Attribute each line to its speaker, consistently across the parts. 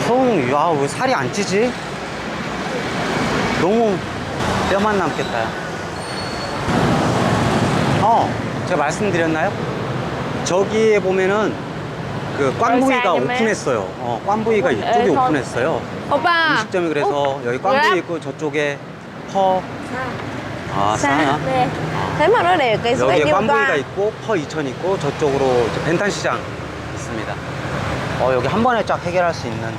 Speaker 1: 풍, 야, 왜 살이 안 찌지? 너무 뼈만 남겠다. 야. 어, 제가 말씀드렸나요? 저기에 보면은 그
Speaker 2: 얼싸 아니면?
Speaker 1: 오픈했어요. 어, 꽝부이가 이쪽에
Speaker 2: 에이, 선-
Speaker 1: 오픈했어요.
Speaker 2: 오빠.
Speaker 1: 음식점이 그래서 여기 꽝부이
Speaker 2: 랩.
Speaker 1: 있고 저쪽에 퍼. 아,
Speaker 2: Xa.
Speaker 1: 싸나?
Speaker 2: 네. Thế mà nó để cái cái
Speaker 1: 여기에
Speaker 2: toa.
Speaker 1: 있고 퍼 2천 있고 저쪽으로 이제 벤탄 시장 있습니다. 어 여기 한 번에 쫙 해결할 수 있는.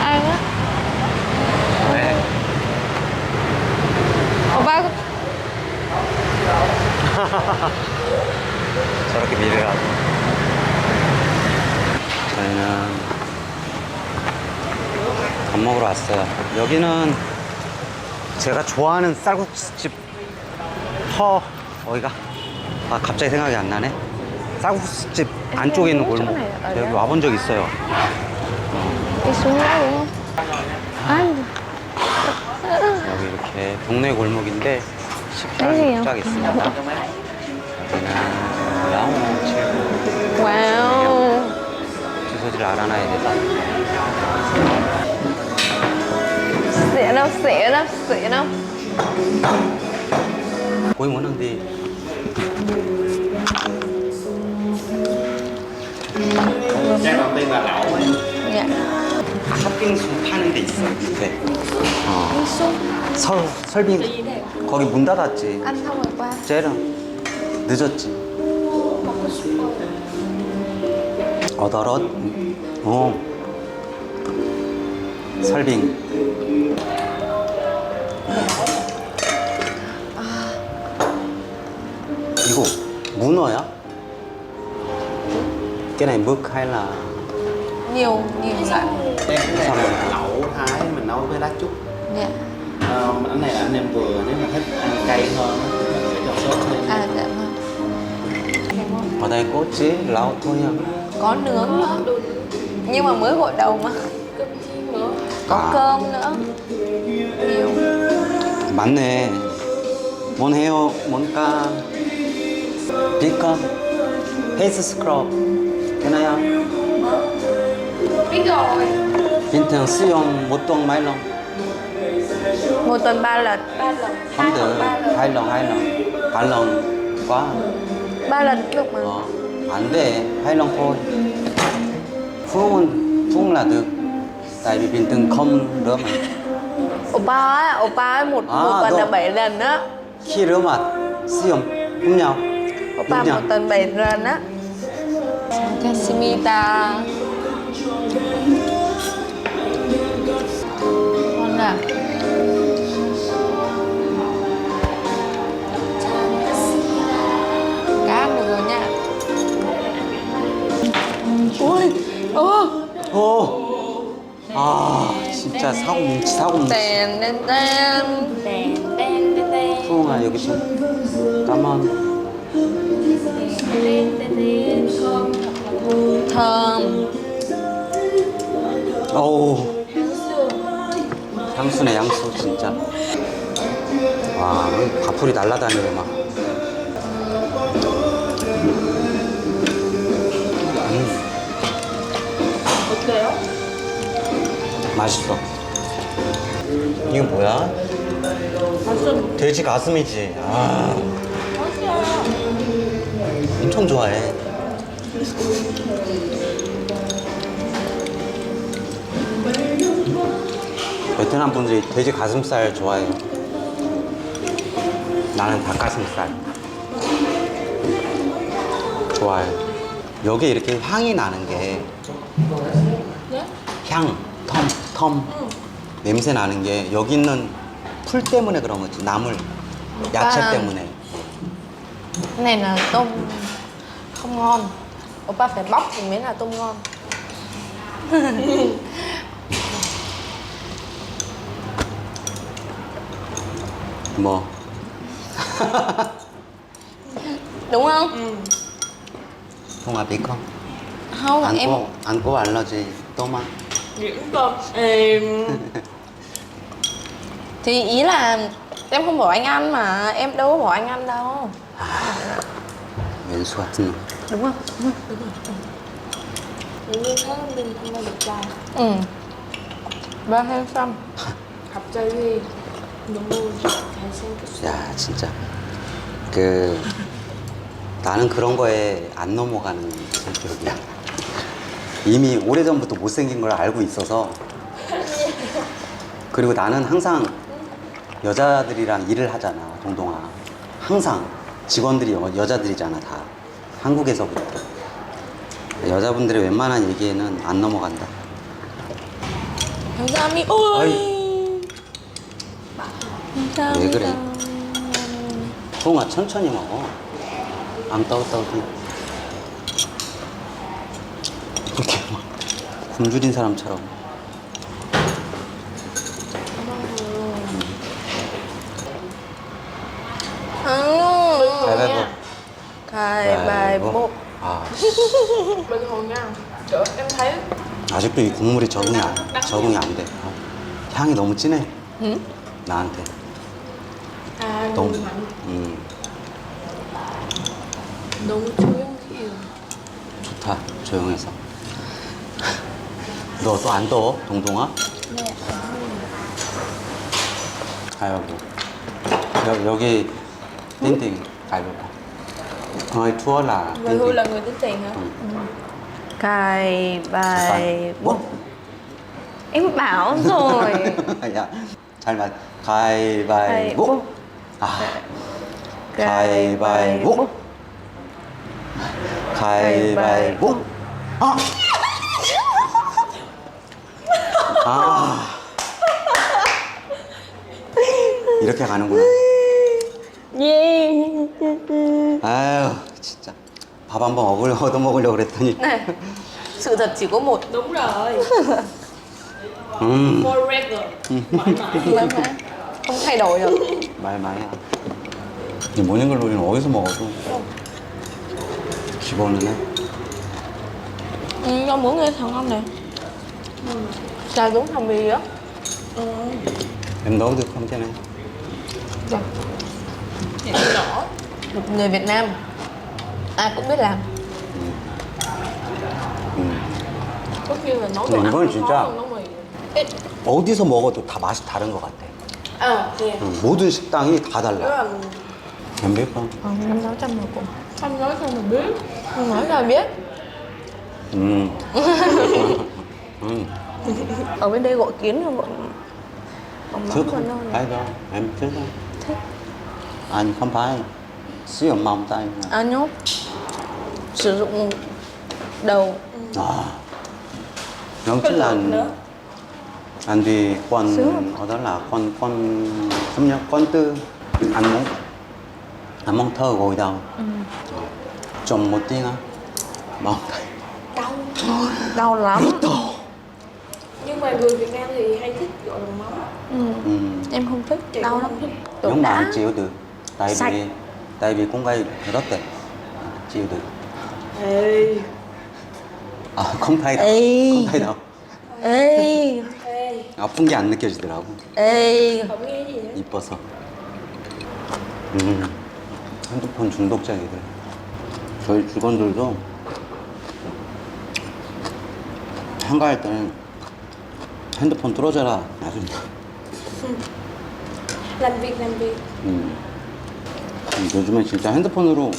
Speaker 2: Ăn á.
Speaker 1: 네.
Speaker 2: 오빠
Speaker 1: 저렇게 미래를 하고. 저희는 밥 먹으러 왔어요. 여기는 제가 좋아하는 쌀국수집 퍼 어디가? 아 갑자기 생각이 안 나네. 쌀국수집 안쪽에 있는 골목. 여기 와본 적 있어요.
Speaker 2: không? Anh.
Speaker 1: 여기 이렇게 동네 골목인데 식당이
Speaker 2: không?
Speaker 1: 쫙 있습니다. 여기는 야옹 칠구
Speaker 2: Wow.
Speaker 1: 주소지를 알아놔야 되다.
Speaker 2: Xịn đâu.
Speaker 1: 거기 뭐는데 팥빙수 파는 데 있어. 네. 어.
Speaker 2: Xuống.
Speaker 1: 설 설빙 거기 문 닫았지.
Speaker 2: Anh không rồi qua.
Speaker 1: 쟤랑 늦었지. 어더럿. 어. 설빙. 문어야? cái này mực hay là
Speaker 2: Nhiều, nhiều loại.
Speaker 3: Đây cái này
Speaker 1: Xong
Speaker 3: là
Speaker 1: rồi.
Speaker 3: lẩu thái mình nấu với lá trúc.
Speaker 2: Dạ.
Speaker 3: Ờ, cái này là anh em vừa nếu mà thích ăn cay hơn á, thì mình sẽ cho sốt lên.
Speaker 2: À dạ vâng.
Speaker 1: ở đây có chế lão thôi à
Speaker 2: Có nướng nữa. Nhưng mà mới gội đầu mà. Có
Speaker 1: À.
Speaker 2: cơm nữa. Nhiều.
Speaker 1: 맞네. 뭔 해요? 뭔가 비컴 페이스 스크럽 되나요?
Speaker 2: Biết rồi.
Speaker 1: 빈튼 수염 못동 말롱
Speaker 2: Một tuần ba lần. Ba lần.
Speaker 1: không được hai lần hai lần hai lần quá
Speaker 2: Ba lần cũng được mà.
Speaker 1: ờ, 안돼 hai lần thôi phương phương là được tại vì 빈튼 không rửa mặt
Speaker 2: Oppa á, oppa ấy một,
Speaker 1: À,
Speaker 2: một tuần
Speaker 1: rồi.
Speaker 2: là 7 lần á.
Speaker 1: khi rửa mặt 수염 đúng nhau
Speaker 2: Oppa
Speaker 1: đúng nhau
Speaker 2: một tuần 7 lần á. Casimita. Ngon à? Cá ăn được rồi nha. Ui, ô,
Speaker 1: 오. 아 진짜 사고 뭉치 사고 뭉치
Speaker 2: đèn đèn đèn.
Speaker 4: đèn đen đen đen
Speaker 1: 수홍아 여기 좀 까만
Speaker 2: Thơm.
Speaker 1: 어우. 향수네 향수 진짜. 와 밥풀이 날라다니네 막.
Speaker 4: 어때요?
Speaker 1: 맛있어. 이거 뭐야?
Speaker 4: 맛있어.
Speaker 1: 돼지 가슴이지. 아 엄청 좋아해. 베트남 분들이 돼지 가슴살 좋아해요. 나는 닭가슴살. 좋아해. 여기 이렇게 향이 나는 게 향, 텀, 텀. 냄새 나는 게 여기 있는 풀 때문에 그런 거지. 나물 야채
Speaker 2: 아.
Speaker 1: 때문에.
Speaker 2: Cái này là tôm không ngon. Oppa phải bóc thì mới là tôm ngon.
Speaker 1: Mò.
Speaker 2: Đúng không?
Speaker 1: Ừ. không ăn tí con.
Speaker 2: Không ăn
Speaker 1: em của, ăn có bạn là gì? Tôm ăn.
Speaker 4: Những tôm. Em
Speaker 2: thì ý là em không bảo anh ăn mà em đâu có bảo anh ăn đâu. À.
Speaker 1: 왼수 같은 놈.
Speaker 4: Đinh không bao đẹp trai
Speaker 2: ừ ba hay xăm
Speaker 4: 갑자기 너무 잘생겼어.
Speaker 1: 야 진짜. 그 나는 그런 거에 안 넘어가는 성격이야. 이미 오래전부터 못생긴 걸 알고 있어서. 그리고 나는 항상 여자들이랑 일을 하잖아 동동아. 항상 직원들이 여, 여자들이잖아 다. 한국에서부터. 여자분들의 웬만한 얘기에는 안 넘어간다.
Speaker 2: 감사합니다.
Speaker 1: 어이.
Speaker 2: 감사합니다.
Speaker 1: 왜 그래? 동아 천천히 먹어. 안 따뜻하고 이렇게 막 굶주린 사람처럼
Speaker 2: ừ.
Speaker 1: 가위바위보
Speaker 2: 가위바위보
Speaker 1: 아
Speaker 4: bình thường nha Trời, em thấy
Speaker 1: 아직도 이 국물이 적응이 안, 적응이 안 돼. 어. 향이 너무 진해.
Speaker 2: 응?
Speaker 1: 나한테.
Speaker 4: à
Speaker 1: 너무.
Speaker 4: người mạnh
Speaker 1: 음,
Speaker 4: 너무 조용해요
Speaker 1: 좋다. 조용해서. 너 또 안 더워? 동동아?
Speaker 4: 네
Speaker 1: 가위바위보. 여, 여기 띵띵 가위바 위보. 어이 투어라.
Speaker 4: người hưu là người tính tiền hả
Speaker 2: 가위바위보 em bảo rồi
Speaker 1: 야, 잘 맞. 가위바위보. 아, 가위바위보. 가위바위보. 아! 아. 이렇게 가는구나.
Speaker 2: 예
Speaker 1: 아유, 진짜. 밥 한번 얻으려, 얻어먹으려고 그랬더니.
Speaker 2: có một
Speaker 4: đúng rồi
Speaker 1: 음,
Speaker 4: forever mãi mãi
Speaker 2: mãi mãi không thay đổi được
Speaker 1: 말마야. 이 모닝글 로리는 어디서 먹어도 기본은 해.
Speaker 2: ừ, rau muống nghe thằng ông này trà đúng thằng bì á
Speaker 1: Em nấu được không thế này?
Speaker 4: Thì nhỏ
Speaker 2: một người Việt Nam ai cũng biết làm
Speaker 1: 음.
Speaker 4: có khi là nấu đồ ăn
Speaker 1: 이건 진짜-
Speaker 4: hơn nấu mì
Speaker 1: 어디서 먹어도 다 맛이 다른 것 같아.
Speaker 4: à thì
Speaker 1: 응, 모든 식당이 다
Speaker 4: đó
Speaker 1: 달라.
Speaker 4: là?
Speaker 2: Ờ, năm sáu trăm một cục
Speaker 4: không nói sao biết
Speaker 2: không nói biết
Speaker 1: 음. 음.
Speaker 2: ở bên đây gọi kiến rồi gọi bằng mắm còn đâu này thích
Speaker 1: Anh không phải. Sử dụng móng tay. mà.
Speaker 2: à nhốt. Sử dụng đầu.
Speaker 1: À. Nó chính là anh đi con ở đó là con con không nhớ con tư. Anh muốn anh muốn thơ gội đầu.
Speaker 2: Ừ.
Speaker 1: trồng một tiếng á. Móng tay.
Speaker 4: Đau.
Speaker 2: Đau lắm.
Speaker 4: Nhưng mà người Việt Nam thì hay thích gọi là mắm.
Speaker 2: Ừ.
Speaker 1: ừ.
Speaker 2: em không thích.
Speaker 4: Chị
Speaker 2: đau lắm.
Speaker 1: nhưng mà chịu được. Tại
Speaker 2: Sạch.
Speaker 1: vì
Speaker 4: ê
Speaker 1: 아 컴파이다
Speaker 2: 에이.
Speaker 1: 컴파이다
Speaker 2: ê
Speaker 4: ê
Speaker 1: 아픈 게 안 느껴지더라고
Speaker 4: gì hết
Speaker 1: 이뻐서 음 핸드폰 중독자이들 저희 직원들도 한가할 때는 핸드폰 뚫어져라 나중에
Speaker 4: làm việc làm việc
Speaker 1: 음. 요즘에 진짜 핸드폰으로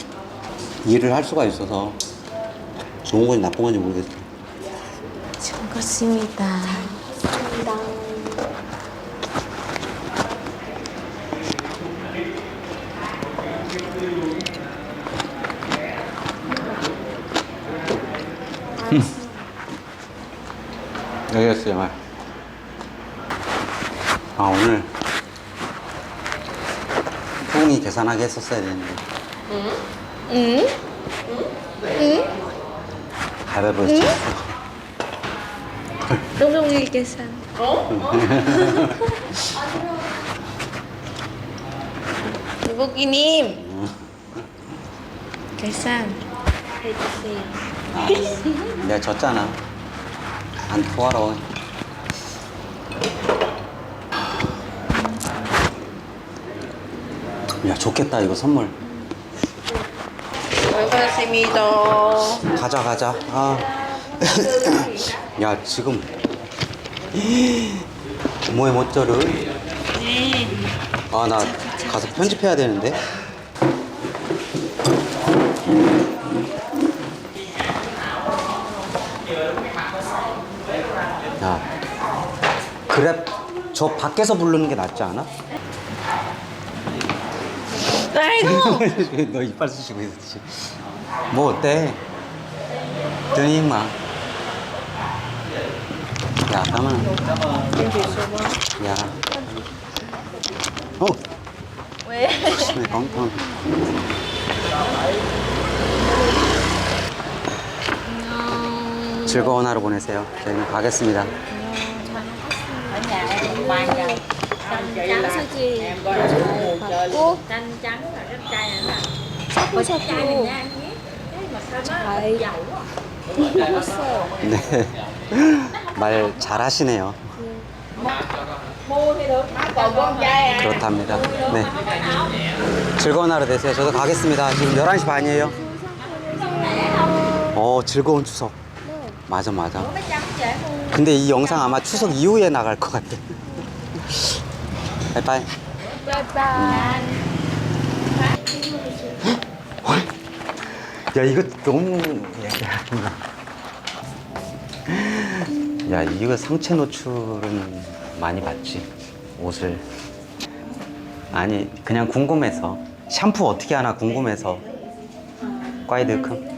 Speaker 1: 일을 할 수가 있어서 좋은 건지 나쁜 건지 모르겠어
Speaker 2: 좋습니다.
Speaker 1: 여기였어요 말. 아 오늘 소공이 계산하게 했었어야 되는데.
Speaker 2: ừ.
Speaker 1: 가위바위보 했지
Speaker 2: đúng đúng ghi cái xanh 이보기님. 계산. 해주세요
Speaker 1: 아, 내가 졌잖아. 안 토하러 야 좋겠다 이거 선물
Speaker 2: 감사합니다.
Speaker 1: 가자 가자. 아. 야 지금 뭐에 멋져를. 아 나 가서 편집해야 되는데. 야 그랩 저 밖에서 부르는 게 낫지 않아?
Speaker 2: 아이고.
Speaker 1: 너 이빨 쑤시고 있었지. 뭐 어때? 뜨닝마. 야, 까만. 야. 어,
Speaker 2: 왜?
Speaker 1: 심해, 뻥뻥. 즐거운 하루 보내세요. 저희는 가겠습니다.
Speaker 5: ngoài giờ canh trắng sao chi cô canh trắng là rất cay nữa nè sao cô dầu quá
Speaker 1: 네. 말 잘하시네요. 그렇답니다. 네. 즐거운 하루 되세요. 저도 가겠습니다. 지금 11시 반이에요. 어, 즐거운 추석. 맞아, 맞아. 근데 이 영상 아마 추석 이후에 나갈 것 같아. 빠이빠이. 헐. 야, 이거 너무. 야, 이거 상체 노출은 많이 봤지. 옷을. 아니, 그냥 궁금해서. 샴푸 어떻게 하나 궁금해서. 꽈이드큼.